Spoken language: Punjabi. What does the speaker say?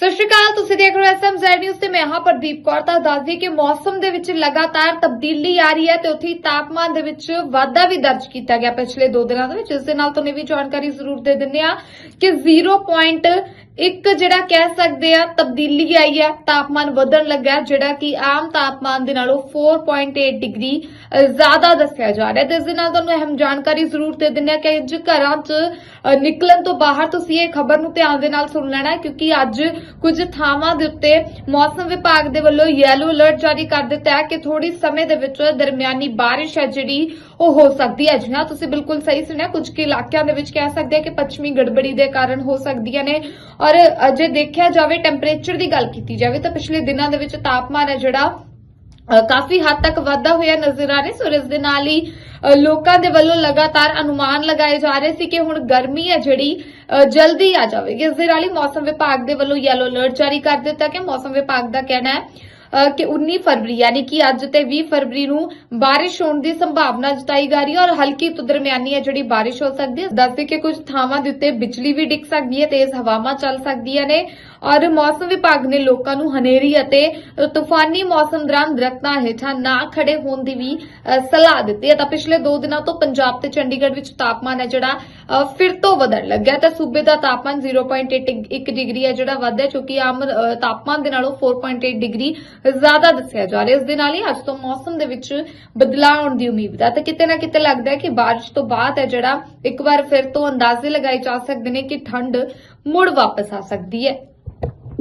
ਸਤਿ ਸ਼੍ਰੀ ਅਕਾਲ, ਤੁਸੀਂ ਦੇਖ ਰਹੇ ਹੋ ਐਸਐਮਜ਼ੈਡ ਨਿਊਜ਼ ਤੇ ਮੈਂ ਹਾਂ ਪ੍ਰਦੀਪ ਕੌਰ। ਤਾਂ ਦੱਸਦੀ ਕਿ ਮੌਸਮ ਦੇ ਵਿੱਚ ਲਗਾਤਾਰ ਤਬਦੀਲੀ ਆ ਰਹੀ ਹੈ ਤੇ ਉੱਥੇ ਤਾਪਮਾਨ ਦੇ ਵਿੱਚ ਵਾਧਾ ਵੀ ਦਰਜ ਕੀਤਾ ਗਿਆ ਪਿਛਲੇ 2 ਦਿਨਾਂ ਦੇ ਵਿੱਚ। ਇਸ ਦੇ ਨਾਲ ਤੁਹਾਨੂੰ ਵੀ ਜਾਣਕਾਰੀ ਜ਼ਰੂਰ ਦੇ ਦਿੰਦੇ ਆ ਕਿ ਇੱਕ ਜਿਹੜਾ ਕਹਿ ਸਕਦੇ ਆ, ਤਬਦੀਲੀ ਆਈ ਹੈ ਤਾਪਮਾਨ ਵਧਣ ਲੱਗਾ, ਜਿਹੜਾ ਕਿ ਆਮ ਤਾਪਮਾਨ ਦੇ ਨਾਲੋਂ 4.8 ਡਿਗਰੀ ਜ਼ਿਆਦਾ ਦੱਸਿਆ ਜਾ ਰਿਹਾ। ਹੈ ਤੇ ਇਸ ਦੇ ਨਾਲ ਤੁਹਾਨੂੰ ਅਹਿਮ ਜਾਣਕਾਰੀ ਜ਼ਰੂਰ ਦੇ ਦਿੰਦੇ ਆ ਕਿ ਅੱਜ ਘਰਾਂ 'ਚ ਨਿਕਲਣ ਤੋਂ ਬਾਹਰ ਤੁਸੀਂ ਇਹ ਖਬਰ ਨੂੰ ਧਿਆਨ ਦੇ ਨਾਲ ਸੁਣ ਲੈਣਾ, ਕਿਉਂਕਿ ਅੱਜ ਕੁਝ ਥਾਵਾਂ ਦੇ ਉੱਤੇ ਮੌਸਮ ਵਿਭਾਗ ਦੇ ਵੱਲੋਂ ਯੈਲੋ ਅਲਰਟ ਜਾਰੀ ਕਰ ਦਿੱਤਾ ਹੈ ਕਿ ਥੋੜੀ ਸਮੇਂ ਦੇ ਵਿੱਚ ਦਰਮਿਆਨੀ ਬਾਰਿਸ਼ ਹੈ ਜਿਹੜੀ, ਉਹ ਹੋ ਸਕਦੀ ਹੈ। ਜੀ ਹਾਂ ਤੁਸੀਂ ਬਿਲਕੁਲ ਸਹੀ ਸੁਣਿਆ, ਕੁਝ ਕੁ ਇਲਾਕਿਆਂ ਦੇ ਵਿੱਚ ਕਹਿ ਸਕਦੇ ਆ ਕਿ ਪੱਛਮੀ ਗੜਬੜੀ ਦੇ ਕਾਰਨ ਹੋ ਸਕਦੀਆਂ ਨੇ ਔਰ ਅਜੇ ਦੇਖਿਆ ਜਾਵੇ ਟੈਂਪਰੇਚਰ ਦੀ ਗੱਲ ਕੀਤੀ ਜਾਵੇ ਤਾਂ ਪਿਛਲੇ ਦਿਨਾਂ ਦੇ ਵਿੱਚ ਤਾਪਮਾਨ ਹੈ ਜਿਹੜਾ ਕਾਫੀ ਹੱਦ ਤੱਕ ਵਾਧਾ ਹੋਇਆ ਨਜ਼ਰ ਆ ਰਿਹਾ। ਸੋ ਇਸ ਦੇ ਨਾਲ ਹੀ ਲੋਕਾਂ ਦੇ ਵੱਲੋਂ ਲਗਾਤਾਰ ਅਨੁਮਾਨ ਲਗਾਏ ਜਾ ਰਹੇ ਸੀ ਕਿ ਹੁਣ ਗਰਮੀ ਹੈ ਜਿਹੜੀ ਜਲਦੀ ਆ ਜਾਵੇਗੀ। ਇਸ ਦੇ ਨਾਲ ਹੀ ਮੌਸਮ ਵਿਭਾਗ ਦੇ ਵੱਲੋਂ ਯੈਲੋ ਅਲਰਟ ਜਾਰੀ ਕਰ ਦਿੱਤਾ ਕਿ ਮੌਸਮ ਵਿਭਾਗ ਦਾ ਕਹਿਣਾ ਹੈ ਕਿ 19 ਫਰਵਰੀ, ਯਾਨੀ ਕਿ ਅੱਜ ਤੇ 20 ਫਰਵਰੀ ਨੂੰ ਬਾਰਿਸ਼ ਹੋਣ ਦੀ ਸੰਭਾਵਨਾ ਜਤਾਈ ਜਾ ਰਹੀ ਹੈ ਔਰ ਹਲਕੀ ਤੋਂ ਦਰਮਿਆਨੀ ਹੈ ਜਿਹੜੀ ਬਾਰਿਸ਼ ਹੋ ਸਕਦੀ ਹੈ। ਦੱਸਦੇ ਕਿ ਕੁਝ ਥਾਵਾਂ ਦੇ ਉੱਤੇ ਬਿਜਲੀ ਵੀ ਡਿੱਗ ਸਕਦੀ ਹੈ, ਤੇਜ਼ ਹਵਾਵਾਂ ਚੱਲ ਸਕਦੀਆਂ ਨੇ ਔਰ ਮੌਸਮ ਵਿਭਾਗ ਨੇ ਲੋਕਾਂ ਨੂੰ ਹਨੇਰੀ ਅਤੇ ਤੂਫਾਨੀ ਮੌਸਮ ਦੌਰਾਨ ਦਰਖਤਾਂ ਹੇਠਾਂ ਨਾ ਖੜੇ ਹੋਣ ਦੀ ਵੀ ਸਲਾਹ ਦਿੱਤੀ ਹੈ। ਤਾਂ ਪਿਛਲੇ 2 ਦਿਨਾਂ ਤੋਂ ਪੰਜਾਬ ਤੇ ਚੰਡੀਗੜ੍ਹ ਵਿੱਚ ਤਾਪਮਾਨ ਹੈ ਜਿਹੜਾ ਫਿਰ ਤੋਂ ਵਧਣ ਲੱਗਿਆ ਤਾਂ ਸੂਬੇ ਦਾ ਤਾਪਮਾਨ 0.1 ਡਿਗਰੀ ਹੈ ਜਿਹੜਾ ਵਧਿਆ ਜੋ ਕਿ ਆਮ ਤਾਪਮਾਨ ਦੇ ਨਾਲੋਂ 4.8 ਡਿਗਰੀ ਜ਼ਿਆਦਾ ਦੱਸਿਆ ਜਾ ਰਿਹਾ। ਇਸ ਦੇ ਨਾਲ ਹੀ ਅੱਜ ਤੋਂ ਮੌਸਮ ਦੇ ਵਿੱਚ ਬਦਲਾਅ ਆਉਣ ਦੀ ਉਮੀਦ ਹੈ। ਤਾਂ ਕਿਤੇ ਨਾ ਕਿਤੇ ਲੱਗਦਾ ਹੈ ਕਿ ਬਾਰਿਸ਼ ਤੋਂ ਬਾਅਦ ਹੈ ਜਿਹੜਾ ਇੱਕ ਵਾਰ ਫਿਰ ਤੋਂ ਅੰਦਾਜ਼ੇ ਲਗਾਏ ਜਾ ਸਕਦੇ ਨੇ ਕਿ ਠੰਡ ਮੁੜ ਵਾਪਸ ਆ ਸਕਦੀ ਹੈ।